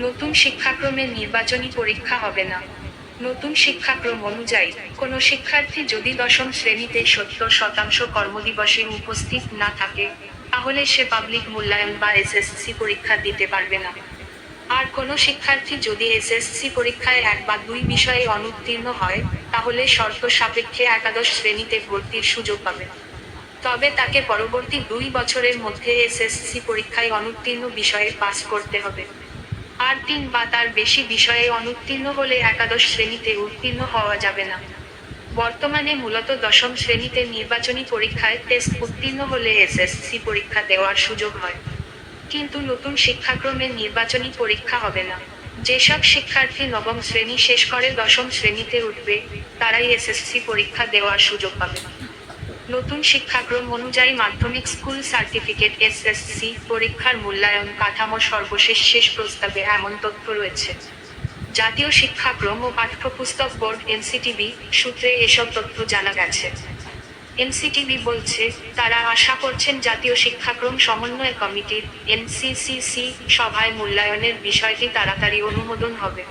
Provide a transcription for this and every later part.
নতুন শিক্ষাক্রমের নির্বাচনী পরীক্ষা হবে না। নতুন শিক্ষাক্রম অনুযায়ী, কোনো শিক্ষার্থী যদি দশম শ্রেণীতে সত্তর শতাংশ কর্মদিবসে উপস্থিত না থাকে, তাহলে সে পাবলিক মূল্যায়ন বা এসএসসি পরীক্ষা দিতে পারবে না। আর কোনো শিক্ষার্থী যদি এসএসসি পরীক্ষায় এক বা দুই বিষয়ে অনুত্তীর্ণ হয়, তাহলে শর্ত সাপেক্ষে একাদশ শ্রেণীতে ভর্তির সুযোগ পাবে। তবে তাকে পরবর্তী দুই বছরের মধ্যে এসএসসি পরীক্ষায় অনুত্তীর্ণ বিষয়ে পাস করতে হবে। আর তিন বা তার বেশি বিষয়ে অনুত্তীর্ণ হলে একাদশ শ্রেণীতে উত্তীর্ণ হওয়া যাবে না। বর্তমানে মূলত দশম শ্রেণীতে নির্বাচনী পরীক্ষায় টেস্ট উত্তীর্ণ হলে এসএসসি পরীক্ষা দেওয়ার সুযোগ হয়। কিন্তু নতুন শিক্ষাক্রমে নির্বাচনী পরীক্ষা হবে না। যেসব শিক্ষার্থী নবম শ্রেণি শেষ করে দশম শ্রেণীতে উঠবে, তারাই এসএসসি পরীক্ষা দেওয়ার সুযোগ পাবে। নতুন শিক্ষাক্রম অনুযায়ী মাধ্যমিক স্কুল সার্টিফিকেট এসএসসি পরীক্ষার মূল্যায়ন, কাঠামো সর্বশেষ শেষ প্রস্তাবে এমন তথ্য রয়েছে। জাতীয় শিক্ষাক্রম ও পাঠ্যপুস্তক বোর্ড, এনসিটিবি, সূত্রে এসব তথ্য জানা গেছে। এনসিটিবি বলছে, তারা আশা করছেন জাতীয় শিক্ষাক্রম সমন্বয় কমিটির, এনসিসিসি সভায় মূল্যায়নের বিষয়টি তাড়াতাড়ি অনুমোদন হবে।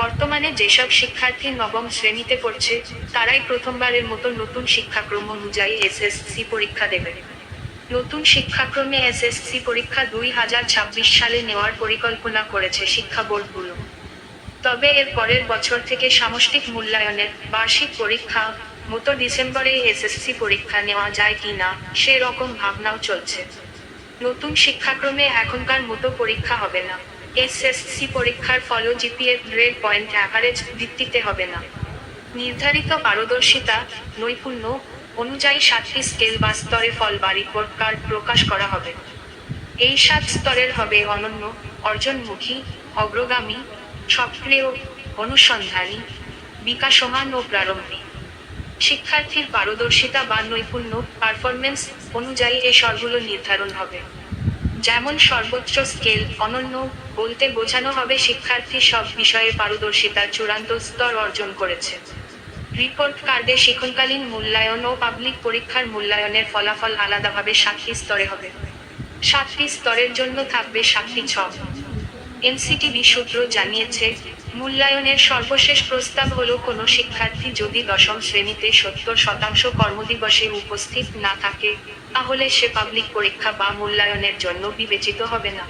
বর্তমানে যেসব শিক্ষার্থী নবম শ্রেণীতে পড়ছে, তারাই প্রথমবারের মতো নতুন শিক্ষাক্রম অনুযায়ী এসএসসি পরীক্ষা দেবে। নতুন শিক্ষাক্রমে এসএসসি পরীক্ষা দুই হাজার ছাব্বিশ সালে নেওয়ার পরিকল্পনা করেছে শিক্ষা বোর্ডগুলো। তবে এর পরের বছর থেকে সামষ্টিক মূল্যায়নের বার্ষিক পরীক্ষা মতো ডিসেম্বরে এসএসসি পরীক্ষা নেওয়া যায় কি না, সেরকম ভাবনাও চলছে। নতুন শিক্ষাক্রমে এখনকার মতো পরীক্ষা হবে না। এসএসসি পরীক্ষার ফলও জিপিএ গ্রেড পয়েন্ট অ্যাভারেজ ভিত্তিতে হবে না। নির্ধারিত পারদর্শিতা, নৈপুণ্য অনুযায়ী সাতটি স্কেল বা স্তরে ফল বা রিপোর্ট কার্ড প্রকাশ করা হবে। এই সাত স্তরের হবে অনন্য, অর্জনমুখী, অগ্রগামী, সক্রিয়, অনুসন্ধানী, বিকাশমান ও প্রারম্ভিক। শিক্ষার্থীর পারদর্শিতা বা নৈপুণ্য পারফরমেন্স অনুযায়ী এই স্তরগুলো নির্ধারণ হবে। যেমন সর্বোচ্চ স্কেল অনন্য, বলতে বোঝানো হবে শিক্ষার্থী সব বিষয়ে পারদর্শিতার চূড়ান্ত স্তর অর্জন করেছে। রিপোর্ট কার্ডে শিক্ষণকালীন মূল্যায়ন ও পাবলিক পরীক্ষার মূল্যায়নের ফলাফল আলাদাভাবে সাতটি স্তরে হবে। সাতটি স্তরের জন্য থাকবে সাতটি ছক। এনসিটিভি সূত্র জানিয়েছে, মূল্যায়নের সর্বশেষ প্রস্তাব হলো, কোনো শিক্ষার্থী যদি দশম শ্রেণীতে সত্তর শতাংশ কর্মদিবসে উপস্থিত না থাকে তাহলে সে পাবলিক পরীক্ষা বা মূল্যায়নের জন্য বিবেচিত হবে না।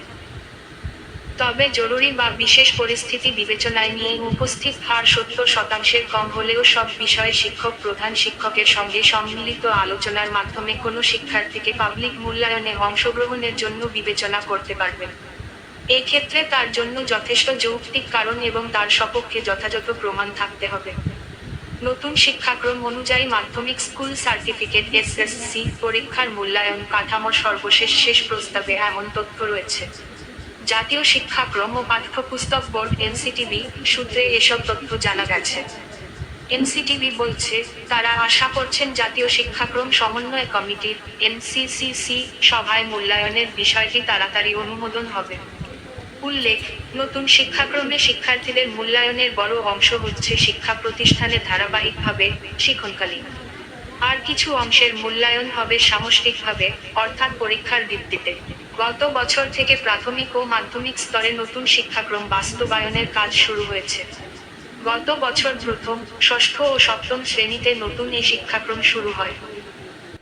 তবে জরুরি বা বিশেষ পরিস্থিতি বিবেচনায় নিয়ে উপস্থিত হার সত্তর শতাংশের কম হলেও সব বিষয়ে শিক্ষক, প্রধান শিক্ষকের সঙ্গে সম্মিলিত আলোচনার মাধ্যমে কোনো শিক্ষার্থীকে পাবলিক মূল্যায়নে অংশগ্রহণের জন্য বিবেচনা করতে পারবেন। এক্ষেত্রে তার জন্য যথেষ্ট যৌক্তিক কারণ এবং তার সপক্ষে যথাযথ প্রমাণ থাকতে হবে। নতুন শিক্ষাক্রম অনুযায়ী মাধ্যমিক স্কুল সার্টিফিকেট, এসএসসি, পরীক্ষার মূল্যায়ন কাঠামো সর্বশেষ শেষ প্রস্তাবে এমন তথ্য রয়েছে। জাতীয় শিক্ষাক্রম ও পাঠ্যপুস্তক বোর্ড, এনসিটিবি, সূত্রে এসব তথ্য জানা গেছে। এনসিটিবি বলছে, তারা আশা করছেন জাতীয় শিক্ষাক্রম সমন্বয় কমিটির এনসিসিসি সভায় মূল্যায়নের বিষয়টি তাড়াতাড়ি অনুমোদন হবে। উল্লেখ, নতুন শিক্ষাক্রমে শিক্ষার্থীদের মূল্যায়নের বড় অংশ হচ্ছে শিক্ষা প্রতিষ্ঠানে ধারাবাহিকভাবে শিক্ষণকালীন। আর কিছু অংশের মূল্যায়ন হবে সামষ্টিকভাবে, অর্থাৎ পরীক্ষার ভিত্তিতে। গত বছর থেকে প্রাথমিক ও মাধ্যমিক স্তরে নতুন শিক্ষাক্রম বাস্তবায়নের কাজ শুরু হয়েছে। গত বছর প্রথম, ষষ্ঠ ও সপ্তম শ্রেণীতে নতুন এই শিক্ষাক্রম শুরু হয়।